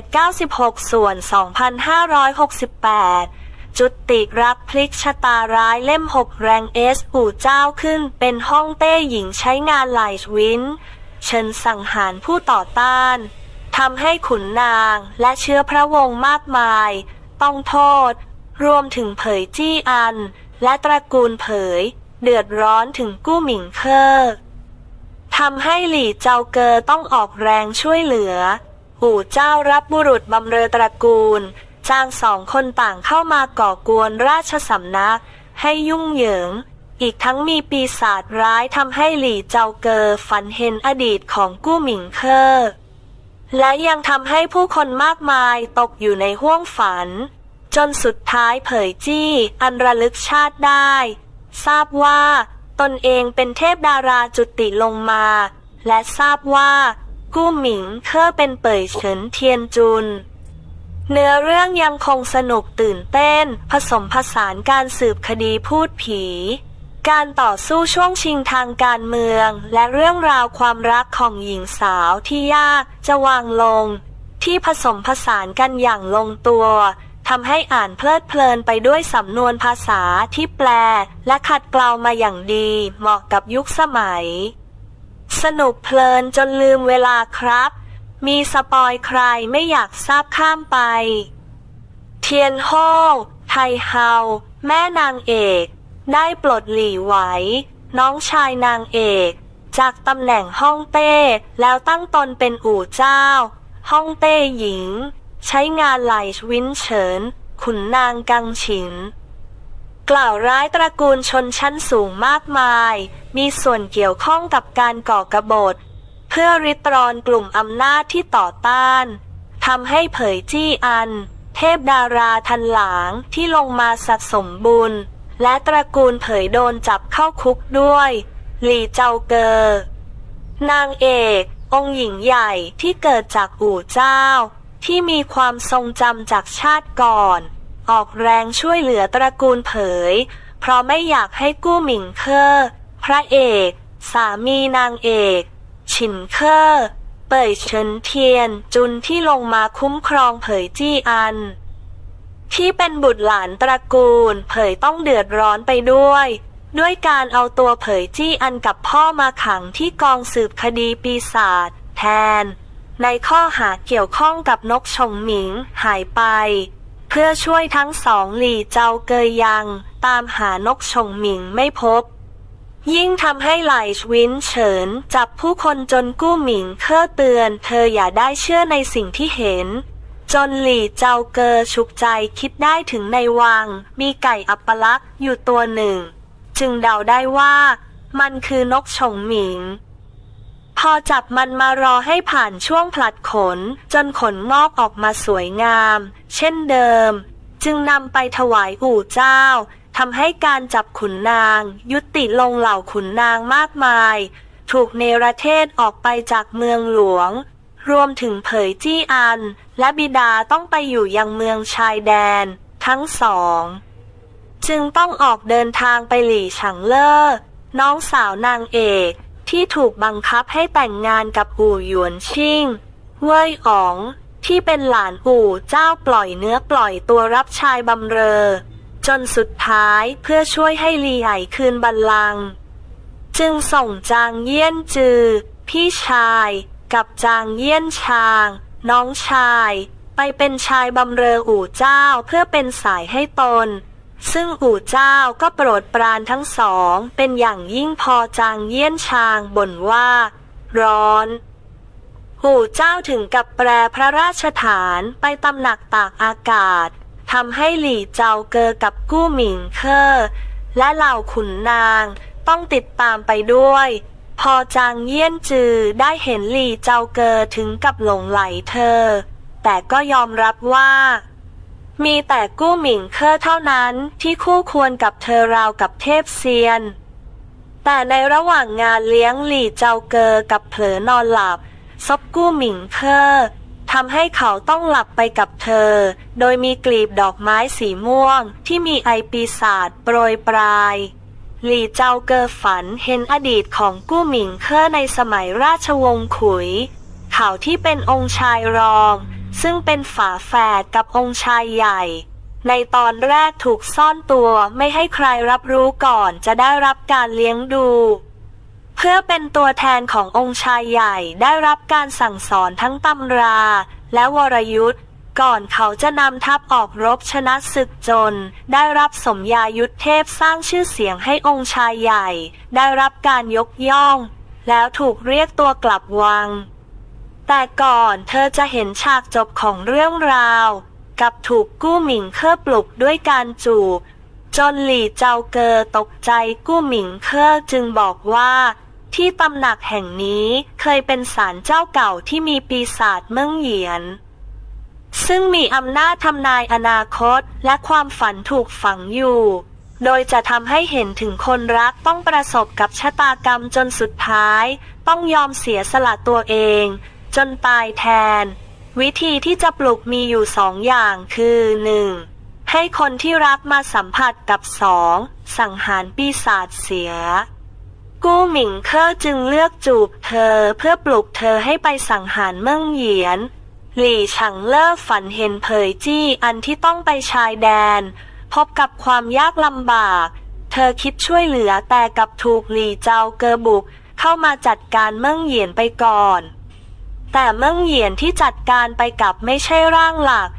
ษ96 ส่วน 2568 จุติรักพลิกชะตาร้ายเล่ม 6 แรงเอสอู่เจ้าขึ้นเป็นห้องเต้หญิงใช้งานหลายวินเชิญสังหารผู้ต่อต้านทำให้ขุนนางและเชื้อพระวงศ์มากมาย ต้องโทษ รวมถึงเผยจี้อัน และตระกูลเผย เดือดร้อนถึงกู้หมิงเคอร์ทำให้หลี่เจ้าเกอต้องออกแรงช่วยเหลือ หูเจ้ารับบุรุษบำเรอตระกูล จ้างสองคนต่างเข้ามาก่อกวนราชสำนัก ให้ยุ่งเหยิง อีกทั้งมีปีศาจร้ายทำให้หลี่เจ้าเกอฝันเห็นอดีตของกู้หมิงเคอร์และยังทำให้ผู้คนมากมายตกอยู่ในห้วงฝัน จนสุดท้ายเผยจี้อันระลึกชาติได้ ทราบว่า ตนเองเป็นเทพดาราจุติลงมา และทราบว่า กู้หมิงเคอเป็นเป่ยเฉินเทียนจุน เนื้อเรื่องยังคงสนุกตื่นเต้น ผสมผสานการสืบคดีพูดผี การต่อสู้ช่วงชิงทางการเมือง และเรื่องราวความรักของหญิงสาวที่ยากจะวางลง ที่ผสมผสานกันอย่างลงตัวทำให้อ่านเพลิดเพลินไปด้วยสำนวนภาษาที่แปล และขัดเกลามาอย่างดี เหมาะกับยุคสมัย สนุกเพลินจนลืมเวลาครับ มีสปอยใครไม่อยากทราบข้ามไป เทียนโฮไทเฮา แม่นางเอก ได้ปลดหลี่ไหว น้องชายนางเอก จากตำแหน่งห้องเต้ แล้วตั้งตนเป็นอู่เจ้า ห้องเต้หญิง ใช้งานไหลวินเฉิน ขุนนางกังฉิน กล่าวร้ายตระกูลชนชั้นสูงมากมาย มีส่วนเกี่ยวข้องกับการก่อกบฏ เพื่อริดรอนกลุ่มอำนาจที่ต่อต้านทำให้เผยจี้อัน เทพดาราทันหลางที่ลงมาสะสมบุญ และตระกูลเผยโดนจับเข้าคุกด้วย หลีเจ้าเกอนางเอก องค์หญิงใหญ่ที่เกิดจากอู่เจ้า ที่มีความทรงจำจากชาติก่อน ออกแรงช่วยเหลือตระกูลเผย เพราะไม่อยากให้กู้หมิงเคอร์พระเอก สามีนางเอก ฉินเคอร์เป่ยเฉินเทียนจุนที่ลงมาคุ้มครองเผยจี้อัน ที่เป็นบุตรหลานตระกูลเผยต้องเดือดร้อนไปด้วย ด้วยการเอาตัวเผยจี้อันกับพ่อมาขังที่กองสืบคดีปีศาจแทน ในข้อหาเกี่ยวข้องกับนกชงหมิงหายไป พื่อช่วยทั้งสองหลี่เจ้าเกยยัง ตามหานกชงหมิงไม่พบ ยิ่งทำให้ไหลวินเฉิน จับผู้คนจนกู้หมิงเคร่อเตือน เธออย่าได้เชื่อในสิ่งที่เห็น จนหลี่เจ้าเกอฉุกใจคิดได้ถึงในวัง มีไก่อัปลักษ์อยู่ตัวหนึ่ง จึงเดาได้ว่า มันคือนกชงหมิง พอจับมันมารอให้ผ่านช่วงผลัดขน จนขนงอกออกมาสวยงาม เช่นเดิม จึงนำไปถวายอู่เจ้าทำให้การจับขุนนาง ยุติลงเหล่าขุนนางมากมาย ถูกเนรเทศออกไปจากเมืองหลวง รวมถึงเผยจี้อัน และบิดาต้องไปอยู่ยังเมืองชายแดน ทั้งสอง จึงต้องออกเดินทางไปหลี่ฉังเล่อน้องสาวนางเอก ที่ถูกบังคับให้แต่งงานกับอู่หยวนชิ่งเว่ยอ๋อง ที่เป็นหลานอู่เจ้าปล่อยเนื้อปล่อยตัวรับชายบำเรอ จนสุดท้ายเพื่อช่วยให้ลีไหคืนบัลลังก์จึงส่งจางเยี่ยนจือ พี่ชาย กับจางเยี่ยนชาง น้องชาย ไปเป็นชายบำเรออู่เจ้าเพื่อเป็นสายให้ตน ซึ่งอู่เจ้าก็โปรดปรานทั้งสอง เป็นอย่างยิ่งพอจางเยี่ยนชางบ่นว่า ร้อนหูเจ้าถึงกับแปรพระราชฐานไปตำหนักตากอากาศทำให้หลี่เจ้าเกอกับกู้หมิงเคอร์และเหล่าขุนนางต้องติดตามไปด้วย พอจางเยี่ยนจือได้เห็นหลี่เจ้าเกอถึงกับหลงไหลเธอ แต่ก็ยอมรับว่า มีแต่กู้หมิงเคอร์เท่านั้นที่คู่ควรกับเธอราวกับเทพเซียน แต่ในระหว่างงานเลี้ยงหลี่เจ้าเกอกับเผลอนอนหลับ ซบกู้หมิงเคอร์ทำให้เขาต้องหลับไปกับเธอ โดยมีกลีบดอกไม้สีม่วงที่มีไอปีศาจโปรยปลายหลี่เจ้าเกอฝันเห็นอดีตของกู้หมิงเคอร์ในสมัยราชวงศ์ขุย เขาที่เป็นองค์ชายรอง ซึ่งเป็นฝาแฝดกับองค์ชายใหญ่ ในตอนแรกถูกซ่อนตัวไม่ให้ใครรับรู้ก่อนจะได้รับการเลี้ยงดู เพื่อเป็นตัวแทนขององค์ชายใหญ่ได้รับการสั่งสอนทั้งตำรา และวรยุทธ์ก่อนเขาจะนำทัพออกรบชนะศึกจน ได้รับสมญายุทธเทพสร้างชื่อเสียงให้องค์ชายใหญ่ ได้รับการยกย่อง แล้วถูกเรียกตัวกลับวัง แต่ก่อนเธอจะเห็นฉากจบของเรื่องราว กับถูกกู้หมิงเคอปลุกด้วยการจูบ จนหลี่เจ้าเกอตกใจกู้หมิงเคอจึงบอกว่า ที่ตำหนักแห่งนี้เคยเป็นศาลเจ้าเก่าที่มีปีศาจเมิ่งเหยียน ซึ่งมีอำนาจทำนายอนาคตและความฝันถูกฝังอยู่ โดยจะทำให้เห็นถึงคนรักต้องประสบกับชะตากรรมจนสุดท้าย ต้องยอมเสียสละตัวเอง จนตายแทน วิธีที่จะปลุกมีอยู่สองอย่างคือ 1. ให้คนที่รักมาสัมผัสกับสองสังหารปีศาจเสีย กู้หมิงเคอจึงเลือกจูบเธอเพื่อปลุกเธอให้ไปสังหารเมิ่งเหยียน หลี่ฉังเลิกฝันเห็นเผยจี้อันที่ต้องไปชายแดน พบกับความยากลำบาก เธอคิดช่วยเหลือแต่กับถูกหลี่เจ้าเกอบุกเข้ามาจัดการเมิ่งเหยียนไปก่อน แต่เมิ่งเหยียนที่จัดการไปกับไม่ใช่ร่างหลัก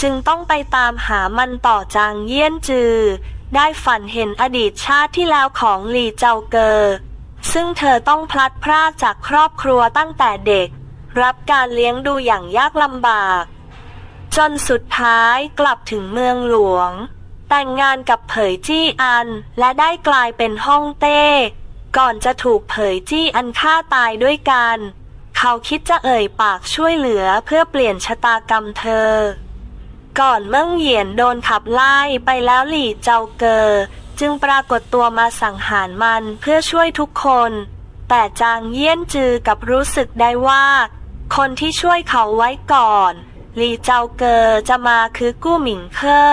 จึงต้องไปตามหามันต่อจางเยี่ยนจือ ได้ฝันเห็นอดีตชาติที่แล้วของหลีเจ้าเกอ ซึ่งเธอต้องพลัดพรากจากครอบครัวตั้งแต่เด็ก รับการเลี้ยงดูอย่างยากลำบาก จนสุดท้ายกลับถึงเมืองหลวง แต่งงานกับเผยจี้อันและได้กลายเป็นฮ่องเต้ ก่อนจะถูกเผยจี้อันฆ่าตายด้วยกัน เขาคิดจะเอ่ยปากช่วยเหลือเพื่อเปลี่ยนชะตากรรมเธอ ก่อนเมิ่งเหยียนโดนขับไล่ไปแล้วหลี่เจ้าเกอ จึงปรากฏตัวมาสังหารมันเพื่อช่วยทุกคน แต่จางเยี่ยนจือกับรู้สึกได้ว่า คนที่ช่วยเขาไว้ก่อนหลี่เจ้าเกอจะมาคือกู้หมิงเคอ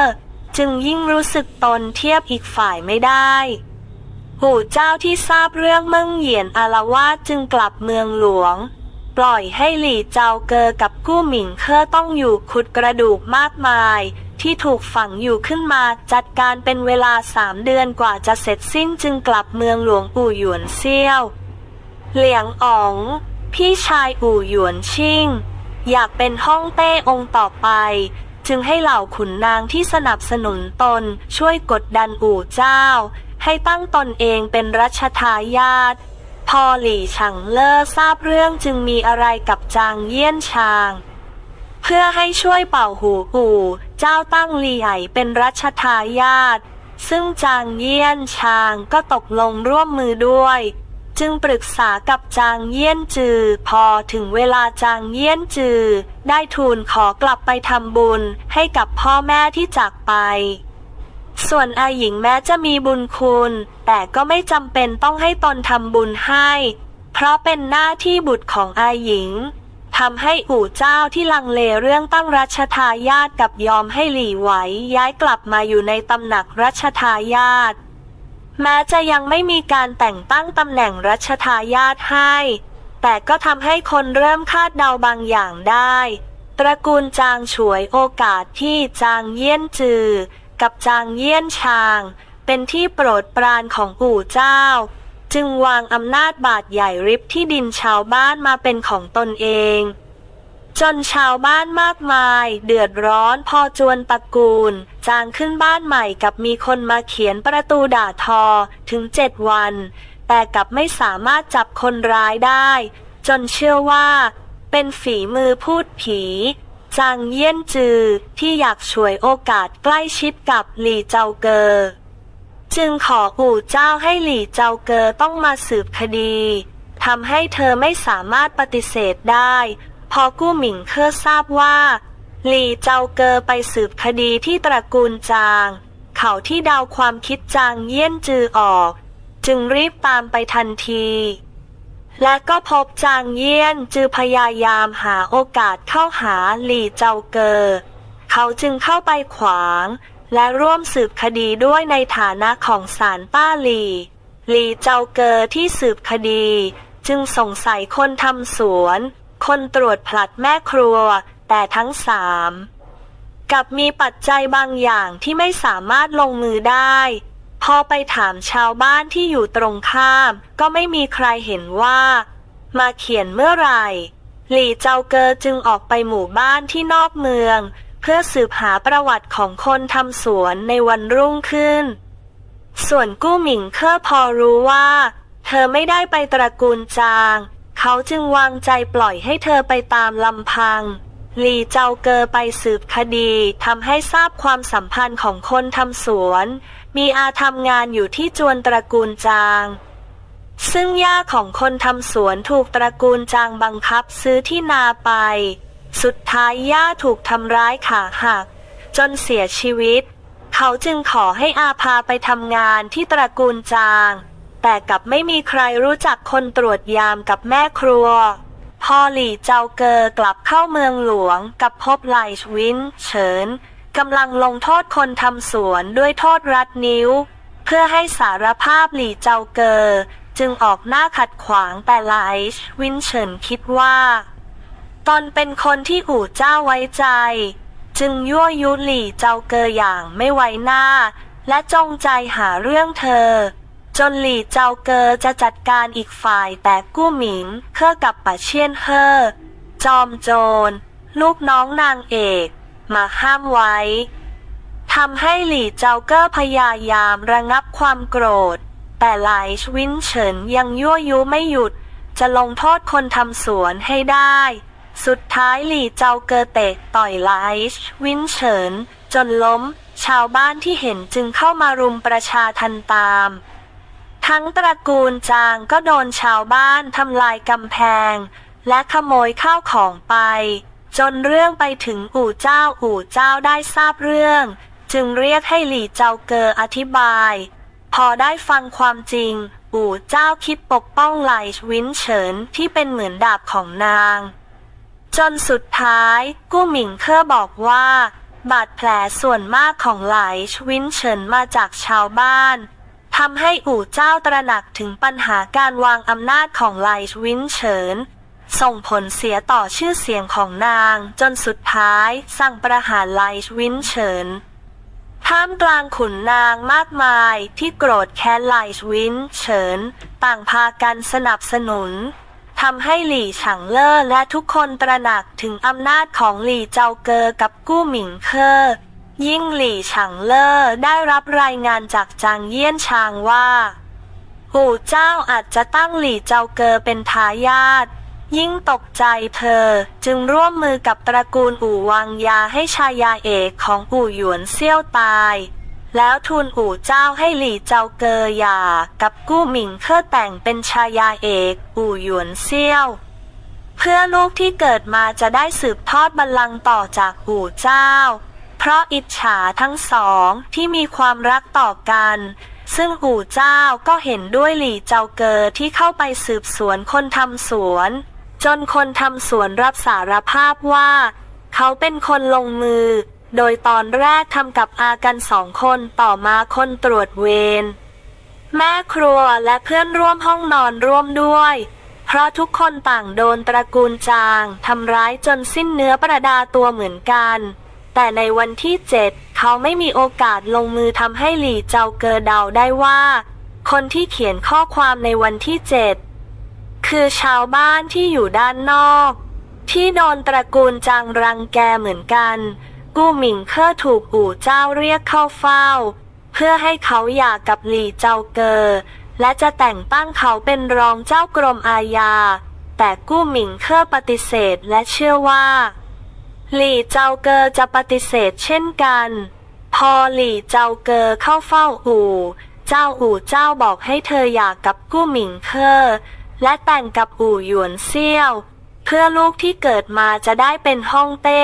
จึงยิ่งรู้สึกตนเทียบอีกฝ่ายไม่ได้หูเจ้าที่ทราบเรื่องเมิ่งเหยียนอารวาสจึงกลับเมืองหลวง ปล่อยให้หลี่เจ้าเกอกับกู้หมิงเคอต้องอยู่ขุดกระดูกมากมาย ที่ถูกฝังอยู่ขึ้นมาจัดการเป็นเวลาสามเดือนกว่าจะเสร็จสิ้นจึงกลับเมืองหลวงอู่หยวนเซี่ยว เหลียงอ๋อง พี่ชายอู่หยวนชิ่ง อยากเป็นฮ่องเต้องต่อไปจึงให้เหล่าขุนนางที่สนับสนุนตนช่วยกดดันอู่เจ้า ให้ตั้งตนเองเป็นรัชทายาท พอหลี่ฉังเล่อทราบเรื่องจึงมีอะไรกับจางเยี่ยนชาง เพื่อให้ช่วยเป่าหูอู่เจ้าตั้งหลี่ไหเป็นรัชทายาทซึ่งจางเยี่ยนชางก็ตกลงร่วมมือด้วย จึงปรึกษากับจางเยี่ยนจือ พอถึงเวลาจางเยี่ยนจือ ได้ทูลขอกลับไปทำบุญให้กับพ่อแม่ที่จากไป ส่วนอาหญิงแม้จะมีบุญคุณ แต่ก็ไม่จำเป็นต้องให้ตนทำบุญให้ เพราะเป็นหน้าที่บุตรของอาหญิงทำให้อู่เจ้าที่ลังเลเรื่องตั้งรัชทายาทกับยอมให้หลี่ไหวย้ายกลับมาอยู่ในตำหนักรัชทายาทแม้จะยังไม่มีการแต่งตั้งตำแหน่งรัชทายาทให้ แต่ก็ทำให้คนเริ่มคาดเดาบางอย่างได้ ตระกูลจางฉวยโอกาสที่จางเยี่ยนจือ กับจางเยี่ยนชาง เป็นที่โปรดปรานของปู่เจ้า จึงวางอำนาจบาดใหญ่ริบที่ดินชาวบ้านมาเป็นของตนเอง จนชาวบ้านมากมาย เดือดร้อนพอจวนตระกูล จางขึ้นบ้านใหม่กับมีคนมาเขียนประตูด่าทอถึงเจ็ดวัน แต่กลับไม่สามารถจับคนร้ายได้ จนเชื่อว่า เป็นฝีมือพูดผี จางเยี่ยนจือที่อยากฉวยโอกาสใกล้ชิดกับหลี่เจ้าเกอ จึงขออู่เจ้าให้หลี่เจ้าเกอต้องมาสืบคดีทำให้เธอไม่สามารถปฏิเสธได้ พอกู้หมิงเคอทราบว่า หลี่เจ้าเกอไปสืบคดีที่ตระกูลจาง เขาที่เดาวความคิดจางเยี่ยนจือออก จึงรีบตามไปทันที และก็พบจางเยี่ยนจือพยายามหาโอกาสเข้าหาหลี่เจ้าเกอ เขาจึงเข้าไปขวาง และร่วมสืบคดีด้วยในฐานะของศาลต้าหลีหลีเจ้าเกอที่สืบคดี จึงสงสัยคนทำสวน คนตรวจผลัดแม่ครัว แต่ทั้งสามกับมีปัจจัยบางอย่างที่ไม่สามารถลงมือได้ พอไปถามชาวบ้านที่อยู่ตรงข้าม ก็ไม่มีใครเห็นว่า มาเขียนเมื่อไหร่ หลี่เจ้าเกอจึงออกไปหมู่บ้านที่นอกเมือง เพื่อสืบหาประวัติของคนทำสวนในวันรุ่งขึ้น ส่วนกู้หมิงเคอพอรู้ว่า เธอไม่ได้ไปตระกูลจาง เขาจึงวางใจปล่อยให้เธอไปตามลำพังหลีเจ้าเกอไปสืบคดีทำให้ทราบความสัมพันธ์ของคนทำสวน มีอาทำงานอยู่ที่จวนตระกูลจาง ซึ่งย่าของคนทำสวนถูกตระกูลจางบังคับซื้อที่นาไป สุดท้ายย่าถูกทำร้ายขาหัก จนเสียชีวิต เขาจึงขอให้อาพาไปทำงานที่ตระกูลจาง แต่กลับไม่มีใครรู้จักคนตรวจยามกับแม่ครัวพอหลี่เจ้าเกอกลับเข้าเมืองหลวงกับพบไลชวินเฉิน กำลังลงโทษคนทำสวนด้วยโทษรัดนิ้ว เพื่อให้สารภาพหลี่เจาเกอ จึงออกหน้าขัดขวางแต่ไลช์วินเฉินคิดว่า ตอนเป็นคนที่อู่เจ้าไว้ใจ จึงยั่วยุหลี่เจ้าเกออย่างไม่ไว้หน้า และจงใจหาเรื่องเธอ จนหลี่เจ้าเกอจะจัดการอีกฝ่ายแต่กู้หมิงเคอกับป่าเชียนเฮอจอมโจรลูกน้องนางเอก มาห้ามไว้ทำให้หลี่เจ้าเกอพยายามระงับความโกรธ แต่หลายชวินเฉินยังยั่วยุไม่หยุด จะลงโทษคนทำสวนให้ได้ สุดท้ายหลี่เจ้าเกอเตะต่อยไลชวินเฉิน จนล้ม ชาวบ้านที่เห็นจึงเข้ามารุมประชาทันตาม ทั้งตระกูลจางก็โดนชาวบ้านทำลายกำแพง และขโมยข้าวของไป จนเรื่องไปถึงอู่เจ้าอู่เจ้าได้ทราบเรื่อง จึงเรียกให้หลี่เจ้าเกออธิบาย พอได้ฟังความจริง อู่เจ้าคิดปกป้องไหลวินเฉินที่เป็นเหมือนดาบของนาง จนสุดท้ายกู้หมิงเคอบอกว่า บาดแผลส่วนมากของไหลชวินเฉินมาจากชาวบ้านทำให้อู่เจ้าตระหนักถึงปัญหาการวางอำนาจของไหลชวินเฉิน ส่งผลเสียต่อชื่อเสียงของนาง จนสุดท้ายสั่งประหารไลชวินเฉินท่ามกลางขุนนางมากมายที่โกรธแค้นไลชวินเฉิน ต่างพากันสนับสนุนทำให้หลี่ฉางเล่อและทุกคนตระหนักถึงอำนาจของหลี่เจาเกอกับกู้หมิงเคอยิ่งหลี่ฉางเล่อได้รับรายงานจากจางเยี่ยนชางว่าหูเจ้าอาจจะตั้งหลี่เจาเกอเป็นทายาท ยิ่งตกใจเธอ จึงร่วมมือกับตระกูลอู่วางยาให้ชายาเอกของอู่หยวนเซี่ยวตาย แล้วทูลอู่เจ้าให้หลี่เจ้าเกอหย่ากับกู้หมิงเคอแต่งเป็นชายาเอกอู่หยวนเซี่ยว เพื่อลูกที่เกิดมาจะได้สืบทอดบัลลังก์ต่อจากอู่เจ้า เพราะอิจฉาทั้งสองที่มีความรักต่อกันซึ่งอู่เจ้าก็เห็นด้วยหลี่เจ้าเกอที่เข้าไปสืบสวนคนทำสวน จนคนทำสวนรับสารภาพว่า เขาเป็นคนลงมือ โดยตอนแรกทำกับอากันสองคนต่อมาคนตรวจเวรแม่ครัวและเพื่อนร่วมห้องนอนร่วมด้วย เพราะทุกคนต่างโดนตระกูลจางทำร้ายจนสิ้นเนื้อประดาตัวเหมือนกัน แต่ในวันที่เจ็ดเขาไม่มีโอกาสลงมือทำให้หลี่เจ้าเกอเดาได้ว่า คนที่เขียนข้อความในวันที่เจ็ด คือชาวบ้านที่อยู่ด้านนอก ที่โดนตระกูลจางรังแกเหมือนกัน กู้หมิงเคอถูกอู่เจ้าเรียกเข้าเฝ้า เพื่อให้เขาหย่ากับหลี่เจ้าเกอและจะแต่งตั้งเขาเป็นรองเจ้ากรมอาญา แต่กู้หมิงเคอปฏิเสธและเชื่อว่า หลี่เจ้าเกอจะปฏิเสธเช่นกัน พอหลี่เจ้าเกอเข้าเฝ้าอู่ เจ้าอู่เจ้าบอกให้เธอหย่ากับกู้หมิงเคอ และแต่งกับอู่หยวนเซี่ยว เพื่อลูกที่เกิดมาจะได้เป็นฮ่องเต้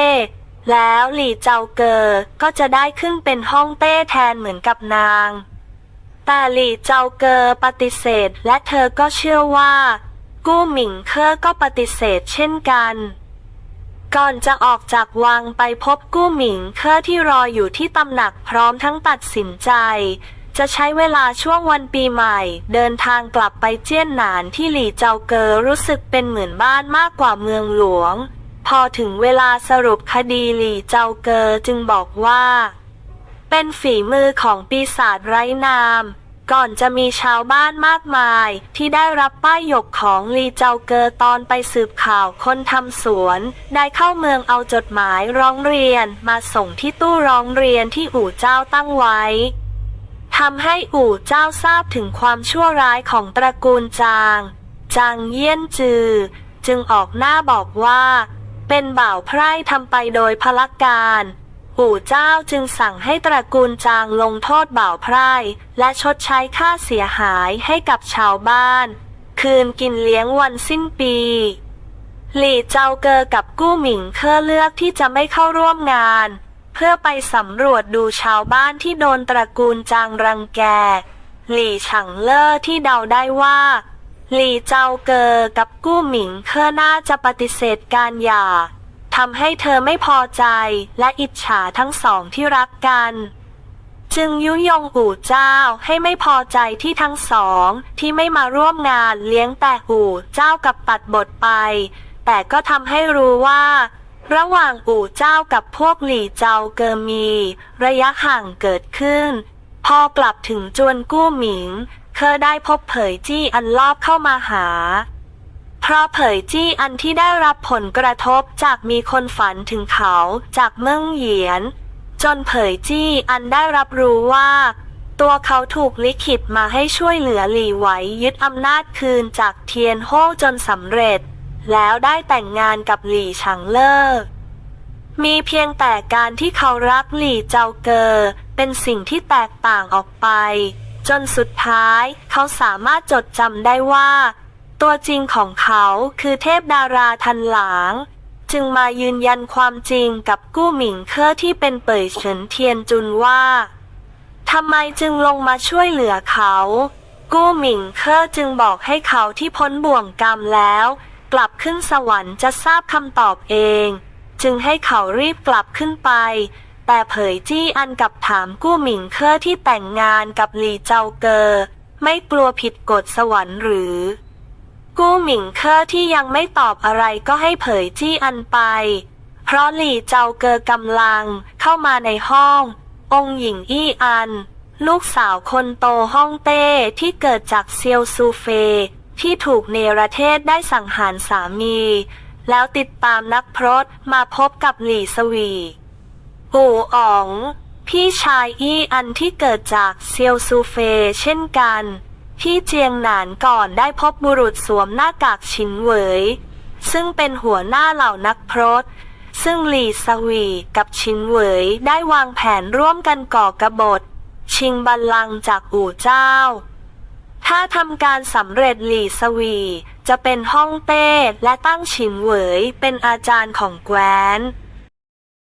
แล้วหลี่เจ้าเกอก็จะได้ขึ้นเป็นฮ่องเต้แทนเหมือนกับนาง แต่หลี่เจ้าเกอปฏิเสธและเธอก็เชื่อว่า กู้หมิงเคอก็ปฏิเสธเช่นกัน ก่อนจะออกจากวังไปพบกู้หมิงเคอที่รออยู่ที่ตำหนักพร้อมทั้งตัดสินใจ จะใช้เวลาช่วงวันปีใหม่ เดินทางกลับไปเจี้ยนหนานที่หลี่เจาเกอรู้สึกเป็นเหมือนบ้านมากกว่าเมืองหลวง พอถึงเวลาสรุปคดีหลี่เจาเกอจึงบอกว่า เป็นฝีมือของปีศาจไร้นาม ก่อนจะมีชาวบ้านมากมาย ที่ได้รับป้ายหยกของลีเจาเกอตอนไปสืบข่าวคนทำสวน ได้เข้าเมืองเอาจดหมายร้องเรียนมาส่งที่ตู้ร้องเรียนที่อู่เจ้าตั้งไว้ ทำให้อู่เจ้าทราบถึงความชั่วร้ายของตระกูลจาง จางเยี่ยนจือ จึงออกหน้าบอกว่า เป็นบ่าวไพร่ทำไปโดยพละการปู่เจ้าจึงสั่งให้ตระกูลจางลงโทษบ่าวไพร่ และชดใช้ค่าเสียหายให้กับชาวบ้าน คืนกินเลี้ยงวันสิ้นปี หลี่เจ้าเกอกับกู้หมิงเคอเลือกที่จะไม่เข้าร่วมงาน เพื่อไปสำรวจดูชาวบ้านที่โดนตระกูลจางรังแก หลี่ฉังเล่อที่เดาได้ว่า หลี่เจ้าเกอกับกู้หมิงเคอน่าจะปฏิเสธการหย่าทำให้เธอไม่พอใจและอิจฉาทั้งสองที่รักกัน จึงยุยงอู่เจ้าให้ไม่พอใจที่ทั้งสองที่ไม่มาร่วมงานเลี้ยงแต่อู่เจ้ากับตัดบทไป แต่ก็ทำให้รู้ว่า ระหว่างอู่เจ้ากับพวกหลี่เจ้าเกอมี ระยะห่างเกิดขึ้น พอกลับถึงจวนกู้หมิง เคอได้พบเผยจี้อันลอบเข้ามาหา เพราะเผยจี้อันที่ได้รับผลกระทบจากมีคนฝันถึงเขาจากเมืองเหยียน จนเผยจี้อันได้รับรู้ว่า ตัวเขาถูกลิขิตมาให้ช่วยเหลือหลี่ไหวยึดอำนาจคืนจากเทียนโฮ่จนสำเร็จ แล้วได้แต่งงานกับหลี่ฉางเล่อมีเพียงแต่การที่เขารักหลี่เจ้าเกอเป็นสิ่งที่แตกต่างออกไป จนสุดท้ายเขาสามารถจดจำได้ว่า ตัวจริงของเขาคือเทพดาราทันหลาง จึงมายืนยันความจริงกับกู้หมิงเคอที่เป็นเป่ยเฉินเทียนจุนว่าทำไมจึงลงมาช่วยเหลือเขา กู้หมิงเคอจึงบอกให้เขาที่พ้นบ่วงกรรมแล้ว กลับขึ้นสวรรค์จะทราบคำตอบเอง จึงให้เขารีบกลับขึ้นไป แต่เผยจี้อันกับถามกู้หมิงเคอที่แต่งงานกับหลีเจ้าเกอ ไม่กลัวผิดกฎสวรรค์หรือ กู้หมิงเคอที่ยังไม่ตอบอะไรก็ให้เผยจี้อันไป เพราะหลีเจ้าเกอกำลังเข้ามาในห้อง องค์หญิงอี้อัน ลูกสาวคนโตห้องเต้ที่เกิดจากเซียวซูเฟ ที่ถูกเนรเทศได้สังหารสามี แล้วติดตามนักพรตมาพบกับหลี่สวีปู่อ๋อง พี่ชายอี้อันที่เกิดจากเซียวซูเฟเช่นกันที่เจียงหนานก่อนได้พบบุรุษสวมหน้ากากฉินเหวย ซึ่งเป็นหัวหน้าเหล่านักพรตซึ่งหลี่สวีกับชินเหวยได้วางแผนร่วมกันก่อกบฏ ชิงบัลลังก์จากอู่เจ้า ถ้าทำการสำเร็จหลี่สวี จะเป็นห้องเต้และตั้งฉินเหวย เป็นอาจารย์ของแกวน